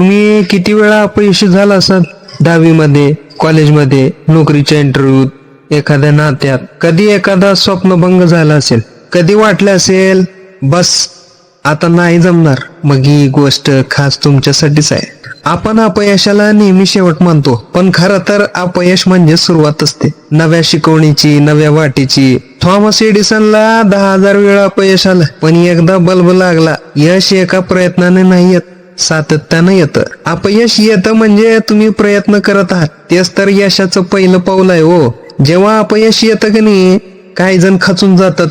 तुम्ही किती वेळा अपयशी झाला असाल? दहावीमध्ये कॉलेजमध्ये नोकरीच्या इंटरव्ह्यूत एखाद्या नात्यात. कधी एखादा स्वप्नभंग झाला असेल? कधी वाटलं असेल बस आता नाही जमणार. मग ही गोष्ट खास तुमच्यासाठीच आहे. आपण अपयशाला नेहमी शेवट मानतो पण खरं तर अपयश म्हणजे सुरुवात असते. नव्या शिकवणीची नव्या वाटेची. थॉमस एडिसनला दहा हजार वेळा अपयश आलं पण एकदा बल्ब लागला यश एका प्रयत्नाने नाही येत. सातत्यानं येतं. अपयश येतं म्हणजे तुम्ही प्रयत्न करत आहात. तेच तर यशाचं पहिलं पाऊल आहे हो. जेव्हा अपयश येतं की नाही काही जण खचून जातात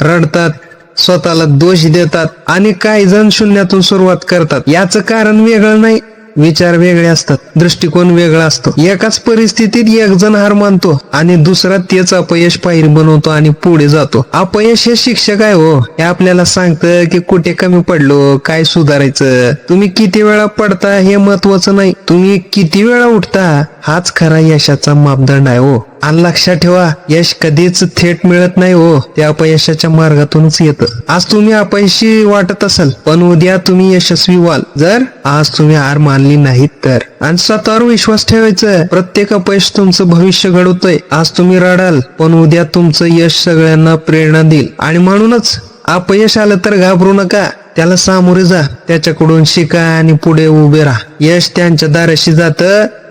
रडतात स्वतःला दोष देतात आणि काही जण शून्यातून सुरुवात करतात. याचं कारण वेगळं नाही. विचार वेगळे असतात दृष्टिकोन वेगळा असतो. एकाच परिस्थितीत एक जण हार मानतो आणि दुसरा तेच अपयश पाहिर बनवतो आणि पुढे जातो. अपयश हे शिक्षक आहे हो. हे आपल्याला सांगतं की कुठे कमी पडलो काय सुधारायचं. तुम्ही किती वेळा पडता हे महत्वाचं नाही. तुम्ही किती वेळा उठता हाच खरा यशाचा मापदंड आहे हो. आणि लक्षात ठेवा यश कधीच थेट मिळत नाही हो. ते अपयशाच्या मार्गातूनच येतं. आज तुम्ही अपयशी वाटत असाल पण उद्या तुम्ही यशस्वी व्हाल. जर आज तुम्ही हार मान मानली नाहीत तर. आणि स्वतःवर विश्वास ठेवायचा. प्रत्येक अपयश तुमचं भविष्य घडवतोय. आज तुम्ही रडाल पण उद्या तुमचं यश सगळ्यांना प्रेरणा देईल. आणि म्हणूनच अपयश आलं तर घाबरू नका. त्याला सामोरे जा त्याच्याकडून शिका आणि पुढे उभे राहा. यश त्यांच्या दाराशी जात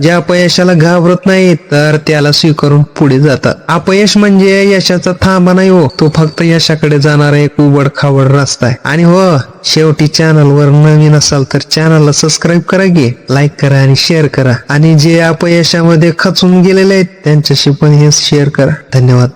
ज्या अपयशाला घाबरत नाही तर त्याला स्वीकारून पुढे जातात. अपयश म्हणजे यशाचा थांबा नाही हो तो फक्त यशाकडे जाणारा एक उबड खावड रस्ता आहे. आणि हो शेवटी चॅनलवर नवीन असाल तर चॅनलला सबस्क्राईब करा की लाईक करा आणि शेअर करा. आणि जे अपयशामध्ये खचून गेलेले आहेत त्यांच्याशी पण हे शेअर करा. धन्यवाद.